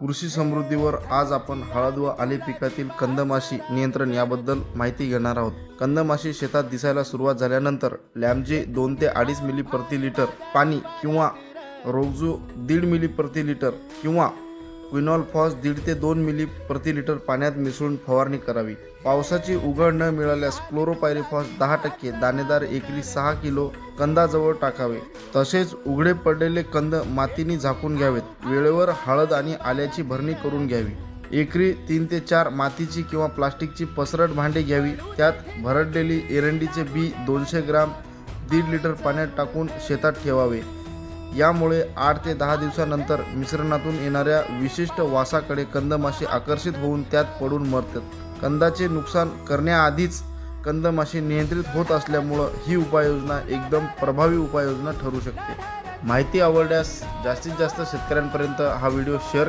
कृषी समृद्धीवर आज आपण हळद व आले पिकातील कंदमाशी नियंत्रण याबद्दल माहिती घेणार आहोत. कंदमाशी शेतात दिसायला सुरुवात झाल्यानंतर लॅमजे दोन ते अडीच मिली प्रति लिटर पाणी किंवा रोगजू दीड मिली प्रति लिटर किंवा क्विनॉल फॉस दीड ते दोन मिली प्रति लिटर पाण्यात मिसळून फवारणी करावी. पावसाची उघड न मिळाल्यास क्लोरोपायरिफॉस दहा टक्के दाणेदार एकरी सहा किलो कंदाजवळ टाकावे. तसेच उघडे पडलेले कंद मातीने झाकून घ्यावेत. वेळेवर हळद आणि आल्याची भरणी करून घ्यावी. एकरी तीन ते चार मातीची किंवा प्लास्टिकची पसरट भांडी घ्यावी. त्यात भरडलेली एरंडीचे बी दोनशे ग्राम दीड लिटर पाण्यात टाकून शेतात ठेवावे. यामुळे आठ ते दहा दिवसानंतर मिश्रणातून येणाऱ्या विशिष्ट वासाकडे कंदमाशी आकर्षित होऊन त्यात पडून मरतात. कंदाचे नुकसान करण्याआधीच कंदमाशी नियंत्रित होत असल्यामुळं ही उपाययोजना एकदम प्रभावी उपाययोजना ठरू शकते. माहिती आवडल्यास जास्तीत जास्त शेतकऱ्यांपर्यंत हा व्हिडिओ शेअर